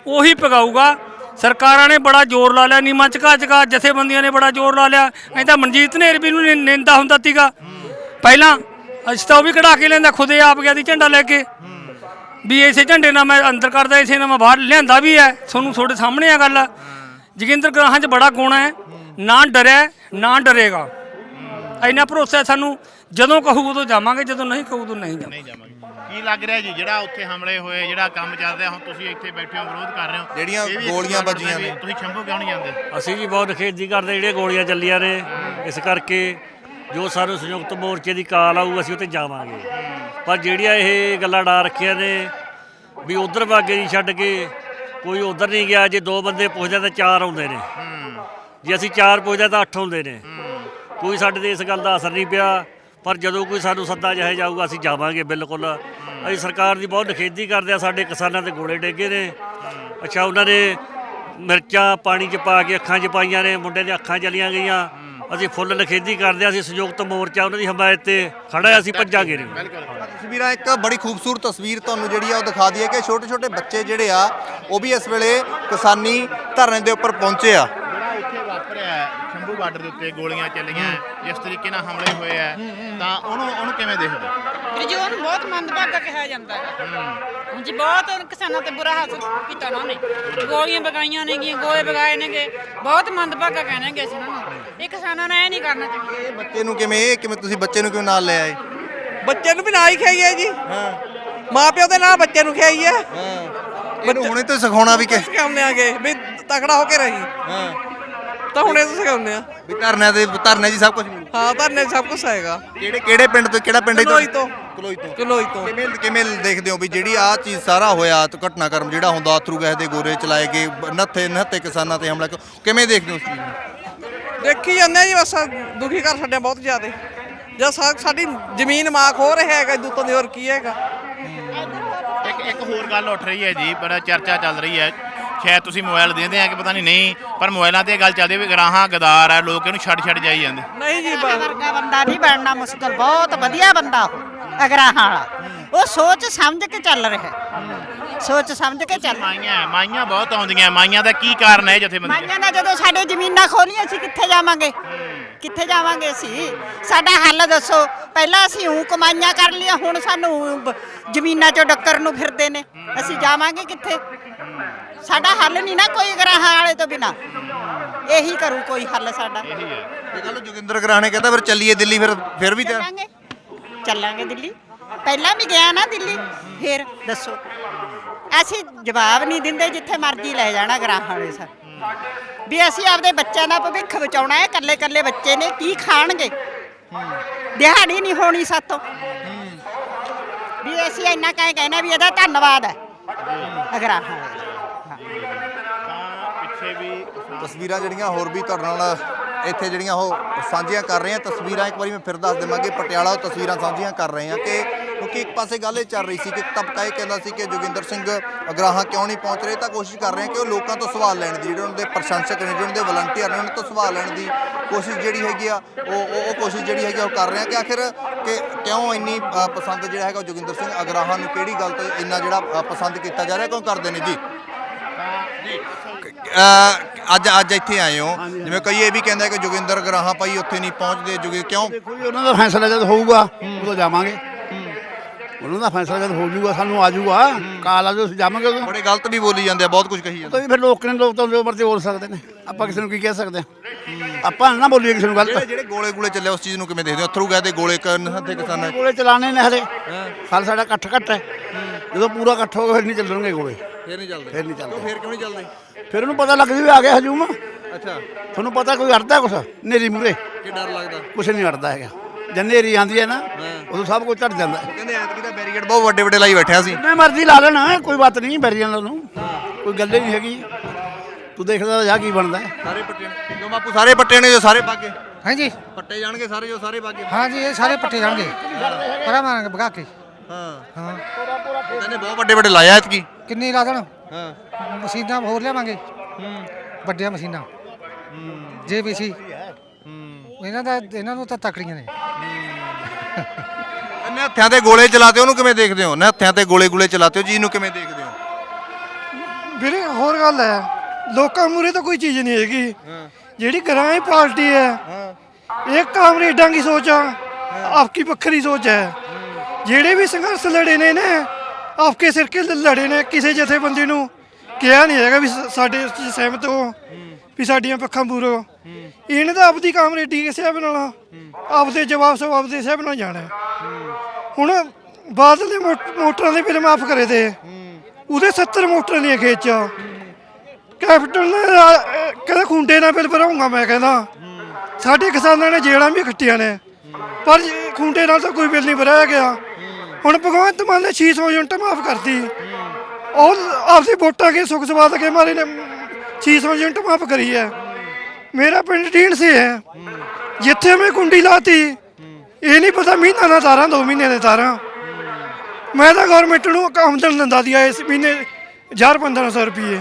Speaker 3: ਉਹੀ ਪਗਾਊਗਾ ਸਰਕਾਰਾਂ ਨੇ ਬੜਾ ਜ਼ੋਰ ਲਾ ਲਿਆ ਨੀਮਾ ਚਕਾ ਚਕਾ ਜਥੇਬੰਦੀਆਂ ਨੇ ਬੜਾ ਜ਼ੋਰ ਲਾ ਲਿਆ। ਐਂ ਤਾਂ ਮਨਜੀਤ ਨੇ ਵੀ ਨੂੰ ਨਿੰਦਾ ਹੁੰਦਾ ਸੀਗਾ। ਪਹਿਲਾਂ ਅਸੀਂ ਤਾਂ ਉਹ ਵੀ ਕਢਾ ਕੇ ਲੈਂਦਾ ਖੁਦੇ ਆਪ ਗਿਆ ਦੀ ਝੰਡਾ ਲੈ ਕੇ। ਵੀ ਇਸੇ ਝੰਡੇ ਨਾਲ ਮੈਂ ਅੰਦਰ ਕਰਦਾ, ਇਸੇ ਨਾਲ ਮੈਂ ਬਾਹਰ ਲਿਆਂਦਾ ਵੀ ਹੈ। ਤੁਹਾਨੂੰ ਤੁਹਾਡੇ ਸਾਹਮਣੇ ਆ ਗੱਲ। ਜੋਗਿੰਦਰ ਗ੍ਰਾਹਾਂ 'ਚ ਬੜਾ ਗੁਣ ਹੈ। ਨਾ ਡਰਿਆ, ਨਾ ਡਰੇਗਾ। ਇੰਨਾ ਭਰੋਸਾ ਸਾਨੂੰ। ਜਦੋਂ ਕਹੂ ਉਦੋਂ ਜਾਵਾਂਗੇ ਜਦੋਂ ਨਹੀਂ ਕਹੂ ਉਦੋਂ ਨਹੀਂ ਜਾਵਾਂਗੇ।
Speaker 1: ਨਹੀਂ ਜਾਵਾਂਗੇ। ਕੀ ਲੱਗ ਰਿਹਾ ਜੀ ਜਿਹੜਾ ਉੱਥੇ ਹਮਲੇ ਹੋਏ ਜਿਹੜਾ ਕੰਮ ਚੱਲ ਰਿਹਾ ਹੁਣ ਤੁਸੀਂ ਇੱਥੇ ਬੈਠੇ ਹੋ ਵਿਰੋਧ ਕਰ ਰਹੇ ਹੋ।
Speaker 6: ਜਿਹੜੀਆਂ
Speaker 1: ਇਹ ਵੀ ਇੱਕ
Speaker 6: ਗੋਲੀਆਂ ਵੱਜੀਆਂ
Speaker 1: ਵੀ
Speaker 6: ਨੇ।
Speaker 1: ਤੁਸੀਂ ਸ਼ੰਭੂ ਕਿਉਂ ਨਹੀਂ ਜਾਂਦੇ?
Speaker 7: ਅਸੀਂ ਜੀ ਬਹੁਤ ਖੇਤੀ ਕਰਦੇ ਜਿਹੜੀਆਂ ਗੋਲੀਆਂ ਚੱਲੀਆਂ ਨੇ ਇਸ ਕਰਕੇ ਜੋ ਸਾਨੂੰ ਸੰਯੁਕਤ ਮੋਰਚੇ ਦੀ ਕਾਲ ਆਊ ਅਸੀਂ ਉੱਤੇ ਜਾਵਾਂਗੇ। ਪਰ ਜਿਹੜੀਆਂ ਇਹ ਗੱਲਾਂ ਡਾ ਰੱਖੀਆਂ ਨੇ ਵੀ ਉਧਰ ਵਾਗੇ ਜੀ ਛੱਡ ਕੇ ਕੋਈ ਉਧਰ ਨਹੀਂ ਗਿਆ ਜੇ ਦੋ ਬੰਦੇ ਪੁੱਛਦੇ ਤਾਂ ਚਾਰ ਆਉਂਦੇ ਨੇ। ਜੇ ਅਸੀਂ ਚਾਰ ਪੁੱਛਦੇ ਤਾਂ ਅੱਠ ਆਉਂਦੇ ਨੇ। ਕੋਈ ਸਾਡੇ ਤੇ ਇਸ ਗੱਲ ਦਾ ਅਸਰ ਨਹੀਂ ਪਿਆ। ਪਰ ਜਦੋਂ ਕੋਈ ਸਾਨੂੰ ਸੱਦਾ ਜਾਏ ਜਾਊਗਾ, ਅਸੀਂ ਜਾਵਾਂਗੇ ਬਿਲਕੁਲ। ਅਸੀਂ ਸਰਕਾਰ ਦੀ ਬਹੁਤ ਨਿਖੇਧੀ ਕਰਦੇ ਆ, ਸਾਡੇ ਕਿਸਾਨਾਂ ਤੇ ਗੋਲੇ ਡੇਗੇ ਨੇ। ਅੱਛਾ, ਉਹਨਾਂ ਨੇ ਮਿਰਚਾਂ ਪਾਣੀ 'ਚ ਪਾ ਕੇ ਅੱਖਾਂ 'ਚ ਪਾਈਆਂ ਨੇ, ਮੁੰਡੇ ਦੀਆਂ ਅੱਖਾਂ ਚਲੀਆਂ ਗਈਆਂ। ਅਸੀਂ ਫੁੱਲ ਨਿਖੇਧੀ ਕਰਦੇ ਆ, ਅਸੀਂ ਸੰਯੁਕਤ ਮੋਰਚਾ ਉਹਨਾਂ ਦੀ ਹਮਾਇਤ ਤੇ ਖੜਾ ਅਸੀਂ ਭੱਜਾਂਗੇ ਨੇ
Speaker 6: ਤਸਵੀਰਾਂ ਇੱਕ ਬੜੀ ਖੂਬਸੂਰਤ ਤਸਵੀਰ ਤੁਹਾਨੂੰ ਜਿਹੜੀ ਆ ਉਹ ਦਿਖਾ ਦਈਏ ਕਿ ਛੋਟੇ ਛੋਟੇ ਬੱਚੇ ਜਿਹੜੇ ਆ, ਉਹ ਵੀ ਇਸ ਵੇਲੇ ਕਿਸਾਨੀ ਧਰਨੇ ਦੇ ਉੱਪਰ ਪਹੁੰਚੇ ਆ
Speaker 1: ਜਿਹੜਾ ਉੱਥੇ ਵਾਪਰਿਆ ਹੈ, ਸ਼ੰਭੂ ਬਾਰਡਰ ਦੇ ਉੱਤੇ ਗੋਲੀਆਂ ਚੱਲੀਆਂ ਜਿਸ ਤਰੀਕੇ ਨਾਲ ਹਮਲੇ ਹੋਏ ਆ ਤਾਂ ਉਹਨੂੰ ਉਹਨੂੰ ਕਿਵੇਂ ਦੇਖਦੇ? ਹੋ?
Speaker 2: ਵੀਰ ਜੀ ਉਹਨੂੰ ਬਹੁਤ ਮੰਦਭਾਗਾ ਕਿਹਾ ਜਾਂਦਾ ਹੈ। ਹਾਂਜੀ ਬਹੁਤ ਕਿਸਾਨਾਂ ਤੇ ਬੁਰਾ ਹਾਲ ਕੀਤਾ ਉਹਨਾਂ ਨੇ। ਗੋਲੀਆਂ ਬਗਾਈਆਂ ਨੇਗੀਆਂ ਗੋਲੇ ਬਗਾਏ ਨੇਗੇ ਬਹੁਤ ਮੰਦਭਾਗਾ ਕਹਿਣਗੇ ਅਸੀਂ ਉਹਨਾਂ ਨੂੰ। ਇਹ ਕਿਸਾਨਾਂ ਨੇ ਇਹ ਨਹੀਂ ਕਰਨਾ ਚਾਹੀਦਾ।
Speaker 6: ਇਹ ਬੱਚੇ ਨੂੰ ਕਿਵੇਂ ਇਹ ਕਿਵੇਂ ਤੁਸੀਂ ਬੱਚੇ ਨੂੰ ਕਿਉਂ ਨਾਲ ਲੈ ਆਏ?
Speaker 8: ਬੱਚੇ ਨੂੰ ਵੀ ਨਾਲ ਹੀ ਖਿਆਈਏ ਜੀ।
Speaker 6: ਹਾਂ।
Speaker 8: ਮਾਂ ਪਿਓ ਦੇ ਨਾਲ ਬੱਚੇ ਨੂੰ ਖਿਆਈਏ।
Speaker 6: ਹਾਂ। ਇਹਨੂੰ ਹੁਣੇ ਤੋਂ ਸਿਖਾਉਣਾ ਵੀ ਕਿ
Speaker 8: ਸਿਖਾਉਂਦੇ ਆਗੇ ਵੀ ਤਕੜਾ ਹੋ ਕੇ ਰਹੀ
Speaker 6: ਹਾਂ।
Speaker 8: ਤਾਂ ਹੁਣੇ ਤੋਂ ਸਿਖਾਉਂਦੇ ਆ।
Speaker 6: ਵੀ ਧਰਨੇ ਦੇ ਧਰਨੇ ਜੀ ਸਭ ਕੁਝ ਮਿਲੂ।
Speaker 8: ਹਾਂ ਧਰਨੇ 'ਚ ਸਭ ਕੁਝ ਆਏਗਾ।
Speaker 6: ਕਿਹੜੇ ਕਿਹੜੇ ਪਿੰਡ ਤੋਂ ਕਿਹੜਾ ਪਿੰਡ ਹੈ
Speaker 8: ਕਲੋਈ ਤੋਂ।
Speaker 6: ਕਲੋਈ ਤੋਂ।
Speaker 8: ਕਲੋਈ ਤੋਂ।
Speaker 6: ਕਿਵੇਂ ਕਿਵੇਂ ਦੇਖਦੇ ਹੋ ਵੀ ਜਿਹੜੀ ਆ ਚੀਜ਼ ਸਾਰਾ ਹੋਇਆ ਤੇ ਘਟਨਾਕ੍ਰਮ ਜਿਹੜਾ ਹੁੰਦਾ ਅਥਰੂ ਗੈਸ ਦੇ ਗੋਰੇ ਚਲਾਏ ਗਏ ਨੱਥੇ ਨੱਥੇ ਕਿਸਾਨਾਂ ਤੇ ਹਮਲਾ ਕਿਉਂ- ਕਿਵੇਂ ਦੇਖਦੇ ਹੋ ਉਸ ਚੀਜ਼ ਨੂੰ?
Speaker 8: ਦੇਖੀ ਜਾਂਦੇ ਆ ਜੀ ਬਸ ਦੁਖੀ ਕਰ ਛੱਡਿਆ ਬਹੁਤ ਜ਼ਿਆਦਾ। ਜਦ ਸਾ- ਸਾਡੀ ਜ਼ਮੀਨ ਮਾਖ ਹੋ ਰਿਹਾ ਹੈਗਾ ਦੂਤੋਂ ਦੀ ਹੋਰ ਕੀ ਹੈਗਾ।
Speaker 1: ਇੱਕ ਇੱਕ ਹੋਰ ਗੱਲ ਉੱਠ ਰਹੀ ਹੈ ਜੀ ਬੜਾ ਚਰਚਾ ਚੱਲ ਰਹੀ ਹੈ। ਸ਼ਾਇਦ ਤੁਸੀਂ ਮੋਬਾਈਲ ਦੇਂਦੇ ਆ ਕਿ ਪਤਾ ਨਹੀਂ ਨਹੀਂ ਪਰ ਮੋਬਾਈਲਾਂ ਤੇ ਇਹ ਗੱਲ ਚੱਲਦੀ ਵੀ ਗਰਾਹਾਂ ਗਦਾਰ ਹੈ ਲੋਕ ਇਹਨੂੰ ਛੱਡ ਛੱਡ ਜਾਈ ਜਾਂਦੇ।
Speaker 8: ਨਹੀਂ ਜੀ
Speaker 2: ਇਹਦੇ
Speaker 8: ਬ-
Speaker 2: ਵਰਗਾ ਬੰਦਾ ਨਹੀਂ ਬਣਨਾ ਮੁਸ਼ਕਲ ਬਹੁਤ ਵਧੀਆ ਬੰਦਾ ਉਹ ਅਗਰਾਹਾਂ ਵਾਲਾ। ਉਹ ਸੋਚ ਸਮਝ ਕੇ ਚੱਲ ਰਿਹਾ। ਹੈ। ਸੋਚ ਸਮਝ ਕੇ ਚੱਲ
Speaker 1: ਮਾਈਆਂ ਮਾਈਆਂ ਬਹੁਤ ਆਉਂਦੀਆਂ ਮਾਈਆਂ ਦਾ ਕੀ ਕਾਰਨ ਹੈ ਜਥੇਬੰਦੀ
Speaker 2: ਮਾਈਆਂ ਨੇ ਜਦੋਂ ਸਾਡੇ ਜ਼ਮੀਨਾਂ ਖੋਲੀਆਂ ਅਸੀਂ ਕਿੱਥੇ ਜਾਵਾਂਗੇ? ਕਿੱਥੇ ਜਾਵਾਂਗੇ ਅਸੀਂ? ਸਾਡਾ ਹੱਲ ਦੱਸੋ। ਪਹਿਲਾਂ ਅਸੀਂ ਹੂੰ ਕਮਾਈਆਂ ਕਰ ਲਈਆਂ ਹੁਣ ਸਾਨੂੰ ਊਂ ਬ- ਜ਼ਮੀਨਾਂ 'ਚੋਂ ਡੱਕਰ ਨੂੰ ਫਿਰਦੇ ਨੇ। ਅਸੀਂ ਜਾਵਾਂਗੇ ਕਿੱਥੇ? ਸਾਡਾ ਹੱਲ ਨਹੀਂ ਨਾ ਕੋਈ ਗਰਾਹਾਂ ਵਾਲੇ ਤੋਂ ਬਿਨਾ। ਇਹੀ ਕਰੂ ਕੋਈ ਹੱਲ ਸਾਡਾ।
Speaker 1: ਇਹੀ ਹੈ।
Speaker 6: ਇਹ ਗੱਲ ਜੋਗਿੰਦਰ ਗਰਾਣੇ ਕਹਿੰਦਾ ਫਿਰ ਚੱਲੀਏ ਦਿੱਲੀ ਫਿਰ ਫਿਰ ਵੀ
Speaker 2: ਚੱਲਾਂਗੇ। ਚੱਲਾਂਗੇ ਦਿੱਲੀ। ਪਹਿਲਾਂ ਵੀ ਗਿਆ ਨਾ ਦਿੱਲੀ ਫਿਰ ਦੱਸੋ। ਅਸੀਂ ਜਵਾਬ ਨਹੀਂ ਦਿੰਦੇ ਜਿੱਥੇ ਮਰਜ਼ੀ ਲੈ ਜਾਣਾ ਗਰਾਹਾਂ ਵਾਲੇ ਸਰ। ਵੀ ਅਸੀਂ ਆਪਦੇ ਬੱਚਿਆਂ ਦਾ ਭਵਿੱਖ ਬਚਾਉਣਾ ਹੈ ਇਕੱਲੇ ਇਕੱਲੇ ਬੱਚੇ ਨੇ ਕੀ ਖਾਣਗੇ? ਦਿਹਾੜੀ ਨਹੀਂ ਹੋਣੀ ਸਾਤੋਂ। ਵੀ ਅਸੀਂ ਇੰਨਾ ਕਹਿ ਕਹਿਣਾ ਵੀ ਇਹਦਾ ਧੰਨਵਾਦ ਹੈ। ਅਗਰਾਹਾਂ ਵਾਲੇ ਦਾ।
Speaker 1: ਤਾਂ ਪਿੱਛੇ ਵੀ ਕਿਸਾਨ
Speaker 6: ਤਸਵੀਰਾਂ ਜਿਹੜੀਆਂ ਹੋਰ ਵੀ ਤੁਹਾਡੇ ਨਾਲ ਇੱਥੇ ਜਿਹੜੀਆਂ ਉਹ ਸਾਂਝੀਆਂ ਕਰ ਰਹੇ ਹਾਂ। ਤਸਵੀਰਾਂ ਇੱਕ ਵਾਰੀ ਮੈਂ ਫਿਰ ਦੱਸ ਦੇਵਾਂਗੇ ਪਟਿਆਲਾ ਤੋਂ ਤਸਵੀਰਾਂ ਸਾਂਝੀਆਂ ਕਰ ਰਹੇ ਹਾਂ ਕਿ ਕਿਉਂਕਿ ਇੱਕ ਪਾਸੇ ਗੱਲ ਇਹ ਚੱਲ ਰਹੀ ਸੀ ਕਿ ਤਬਕਾ ਇਹ ਕਹਿੰਦਾ ਸੀ ਕਿ ਜੋਗਿੰਦਰ ਸਿੰਘ ਅਗਰਾਹਾਂ ਕਿਉਂ ਨਹੀਂ ਪਹੁੰਚ ਰਹੇ ਤਾਂ ਕੋਸ਼ਿਸ਼ ਕਰ ਰਹੇ ਹਾਂ ਕਿ ਉਹ ਲੋਕਾਂ ਤੋਂ ਸਵਾਲ ਲੈਣ ਦੀ ਜਿਹੜੇ ਉਹਨਾਂ ਦੇ ਪ੍ਰਸ਼ੰਸਕ ਨੇ ਜਿਹੜੇ ਉਹਨਾਂ ਦੇ ਵਲੰਟੀਅਰ ਨੇ ਉਹਨਾਂ ਤੋਂ ਸਵਾਲ ਲੈਣ ਦੀ ਕੋਸ਼ਿਸ਼ ਜਿਹੜੀ ਹੈਗੀ ਆ ਉਹ ਉਹ ਉਹ ਕੋਸ਼ਿਸ਼ ਜਿਹੜੀ ਹੈਗੀ ਆ ਉਹ ਕਰ ਰਹੇ ਹਾਂ ਕਿ ਆਖਿਰ ਕਿ ਕਿਉਂ ਇੰਨੀ ਪਸੰਦ ਜਿਹੜਾ ਹੈਗਾ ਉਹ ਜੋਗਿੰਦਰ ਸਿੰਘ ਅਗਰਾਹਾਂ ਨੂੰ ਕਿਹੜੀ ਗੱਲ ਤੋਂ ਇੰਨਾ ਜਿਹੜਾ ਪਸੰਦ ਕੀਤਾ ਜਾ ਰਿਹਾ ਕਿਉਂ ਕਰਦੇ ਨੇ ਜੀ? ਅੱਜ ਅੱਜ ਇੱਥੇ ਆਏ ਹੋ। ਜਿਵੇਂ ਕਈ ਇਹ ਵੀ ਕਹਿੰਦਾ ਕਿ ਜੋਗਿੰਦਰ ਗਰਾਹਾਂ ਭਾਈ ਉੱਥੇ ਨਹੀਂ ਪਹੁੰਚਦੇ ਜੋਗੇ ਕਿਉਂ?
Speaker 9: ਦੇਖੋ ਜੀ ਉਹਨਾਂ ਦਾ ਫੈਸਲਾ ਜਦ ਹੋਊਗਾ ਉਦੋਂ ਜਾਵਾਂਗੇ। ਉਹਨਾਂ ਦਾ ਫੈਸਲਾ ਜਦ ਹੋ ਜਾਊਗਾ ਸਾਨੂੰ ਆ ਜਾਊਗਾ। ਕਾਲ ਆ ਅਸੀਂ ਜਾਵਾਂਗੇ ਉਦੋਂ।
Speaker 6: ਬੜੇ ਗਲਤ ਵੀ ਬੋਲੀ ਜਾਂਦੇ ਆ ਬਹੁਤ ਕੁਝ ਕਹੀ ਜਾਂਦੇ
Speaker 9: ਤਾਂ ਫਿਰ ਲੋਕ ਨੇ ਲੋਕ ਤਾਂ ਜੋ ਮਰਜ਼ੀ ਬੋਲ ਸਕਦੇ ਨੇ। ਆਪਾਂ ਕਿਸੇ ਨੂੰ ਕੀ ਕਹਿ ਸਕਦੇ ਹਾਂ। ਆਪਾਂ ਨਾ ਬੋਲੀਏ ਕਿਸੇ ਨੂੰ
Speaker 6: ਜਿਹੜੇ
Speaker 9: ਗਲਤ।
Speaker 6: ਜਿਹੜੇ ਗੋਲੇ ਗੋਲੇ ਚੱਲੇ ਉਸ ਚੀਜ਼ ਨੂੰ ਕਿਵੇਂ ਦੇਖਦੇ ਹੋ? ਅਥਰੂ ਗਏ ਦੇ ਗੋਲੇ ਕਰਨ ਹੱਥੇ ਕਿਸਾਨਾਂ
Speaker 9: ਗੋਲੇ ਚਲਾਣੇ ਨੇ ਹਲੇ ਸਾਲ ਸਾਡਾ ਇਕੱਠ ਘੱਟ ਹੈ। ਜਦੋਂ ਪੂਰਾ ਇਕੱਠ ਹੋਗਾ ਫਿਰ ਨਹੀਂ ਚੱਲਣਗੇ ਗੋਲੇ।
Speaker 6: ਫੇਰ ਨਹੀਂ ਚੱਲਦੇ।
Speaker 9: ਫਿਰ ਨਹੀਂ ਚੱਲਦੇ।
Speaker 6: ਫੇਰ ਕਿਉਂ ਨਹੀਂ ਚੱਲਦੇ?
Speaker 9: ਫਿਰ ਉਹਨੂੰ ਪਤਾ ਲੱਗ ਜੂ ਵੀ ਆ ਗਿਆ ਹਜੂਮ।
Speaker 6: ਅੱਛਾ।
Speaker 9: ਤੁਹਾਨੂੰ ਪਤਾ ਕੋਈ ਅੜਦਾ ਕੁਛ? ਨੇਰੀ ਮੂਰੇ
Speaker 6: ਕੀ ਡਰ ਲੱਗਦਾ?
Speaker 9: ਕੁਛ ਨਹੀਂ ਅੜਦਾ ਹੈਗਾ। ਜਦ ਨੇਰੀ ਆਂਦੀ ਹੈ ਨਾ ਉਦੋਂ ਸਭ ਕੁਝ ਝੜ ਜਾਂਦਾ। ਹੈ।
Speaker 6: ਕਹਿੰਦੇ ਐਤਕੀ ਦਾ ਬੈਰੀਕੇਡ ਬਹੁਤ ਵੱਡੇ ਵੱਡੇ ਲਾਈ ਬੈਠਿਆ ਸੀ।
Speaker 9: ਜਿੰਨੇ ਮਰਜ਼ੀ ਲਾ ਲੈਣਾ ਕੋਈ ਬਾਤ ਨਹੀਂ ਬੈਰੀਆਂ ਨੂੰ। ਕੋਈ ਗੱਲ ਹੀ ਨਹੀਂ ਹੈਗੀ। ਤੂੰ ਦੇਖਦਾ ਜਾ ਕੀ ਬਣਦਾ। ਹੈ।
Speaker 6: ਸਾਰੇ ਪੱਟੇ ਨੇ ਜੋ ਬਾਪੂ ਸਾਰੇ ਪੱਟੇ ਨੇ ਜੋ ਸਾਰੇ ਬਾਗੇ
Speaker 10: ਹਾਂਜੀ।
Speaker 6: ਪੱਟੇ ਜਾਣਗੇ ਸਾਰੇ ਜੋ ਸਾਰੇ ਬਾਗੇ
Speaker 10: ਹਾਂ ਜੀ ਇਹ ਸਾਰੇ ਪੱਟੇ ਜਾਣਗੇ। ਪਰਾਂ ਮਾਰਾਂਗੇ ਭਗਾ ਕੇ।
Speaker 6: ਹਾਂ।
Speaker 10: ਹਾਂ।
Speaker 6: ਕਹਿੰਦੇ ਬਹੁਤ ਵੱਡੇ ਵੱਡੇ ਲਾਇਆ ਐਤਕੀ।
Speaker 10: ਕਿੰਨੀ ਲਾ ਦੇਣ
Speaker 6: ਹਾਂ।
Speaker 10: ਮਸ਼ੀਨਾਂ ਹੋਰ ਲਿਆਵਾਂਗੇ। ਵੱਡੀਆਂ ਮਸ਼ੀਨਾਂ। ਜੇ ਵੀ ਸੀ। ਇਹਨਾਂ ਦਾ ਇਹਨਾਂ ਨੂੰ ਤਾਂ ਤਕੜੀਆਂ ਨੇ।
Speaker 6: ਇਹਨੇ ਹੱਥਾਂ ਤੇ ਗੋਲੇ ਚਲਾਤੇ ਉਹਨੂੰ ਕਿਵੇਂ ਦੇਖਦੇ ਹੋ? ਨੇ ਹੱਥਾਂ ਤੇ ਗੋਲੇ ਗੋਲੇ ਚਲਾਤੇ ਹੋ ਜੀ ਨੂੰ ਕਿਵੇਂ ਦੇਖਦੇ ਹੋ?
Speaker 11: ਵੀਰੇ ਹੋਰ ਗੱਲ ਹੈ। ਲੋਕਾਂ ਮੂਰੇ ਤਾਂ ਕੋਈ ਚੀਜ਼ ਨਹੀਂ ਹੈਗੀ। ਜਿਹੜੀ ਗ੍ਰਾਂਈ ਪਾਰਟੀ ਹੈ। ਇਹ ਕਾਮਰੇਡਾਂ ਦੀ ਸੋਚ। ਆ ਆਪਕੀ ਵੱਖਰੀ ਸੋਚ ਹੈ। ਜਿਹੜੇ ਵੀ ਸੰਘਰਸ਼ ਲੜੇ ਨੇ ਨੇ ਆਪਕੇ ਸਿਰ ਕੇ ਲੜੇ ਨੇ ਕਿਸੇ ਜਥੇਬੰਦੀ ਨੂੰ। ਕਿਹਾ ਨਹੀਂ ਹੈਗਾ ਵੀ ਸਾਡੇ ਇਸ 'ਚ ਸਹਿਮਤ ਹੋ, ਵੀ ਸਾਡੀਆਂ ਪੱਖਾਂ ਪੂਰੋ ਇਹਨੇ ਤਾਂ ਆਪਦੀ ਕਾਮਰੇਡੀ ਕਿਸੇ ਸਾਹਿਬ ਨਾਲ ਆਪਦੇ ਜਵਾਬ ਸਭ ਆਪਦੇ ਸਾਹਿਬ ਨਾਲ ਜਾਣਾ। ਹੁਣ ਬਾਦਲ ਦੇ ਮੋ- ਮੋਟਰਾਂ ਦੇ ਬਿੱਲ ਮਾਫ ਕਰੇ ਤੇ ਉਹਦੇ 70 ਮੋਟਰਾਂ ਦੀਆਂ ਖੇਚ। ਚ ਕੈਪਟਨ ਨੇ ਕਹਿੰਦਾ ਖੁੰਡੇ ਨਾਲ ਬਿੱਲ ਭਰਾਉਂਗਾ, ਮੈਂ ਕਹਿੰਦਾ। ਸਾਡੇ ਕਿਸਾਨਾਂ ਨੇ ਜੇਲਾਂ ਵੀ ਖੱਟੀਆਂ ਨੇ। ਪਰ ਖੁੰਡੇ ਨਾਲ ਤਾਂ ਕੋਈ ਬਿੱਲ ਨਹੀਂ ਭਰਾਇਆ ਗਿਆ। ਹੁਣ ਭਗਵੰਤ ਮਾਨ ਨੇ 600 ਯੂਨਿਟ ਮਾਫ ਕਰਤੀ ਉਹ ਆਪਦੀ ਵੋਟਾਂ ਕੇ ਸੁਖ ਸਵਾਦ ਕੇ ਮਾਰੇ ਨੇ 600 ਯੂਨਿਟ ਮਾਫ ਕਰੀ ਹੈ। ਮੇਰਾ ਪਿੰਡ ਢੀਂਡ ਸੇ ਹੈ। ਜਿੱਥੇ ਮੈਂ ਕੁੰਡੀ ਲਾਤੀ, ਇਹ ਨਹੀਂ ਪਤਾ ਮਹੀਨਾ ਨਾ ਤਾਰਾਂ, ਦੋ ਮਹੀਨੇ ਦੇ ਤਾਰਾਂ। ਮੈਂ ਤਾਂ ਗਵਰਨਮੈਂਟ ਨੂੰ ਆਮਦਨ ਦਿੰਦਾ ਦਿਆ ਇਸ ਮਹੀਨੇ 1000 1500 ਰੁਪਏ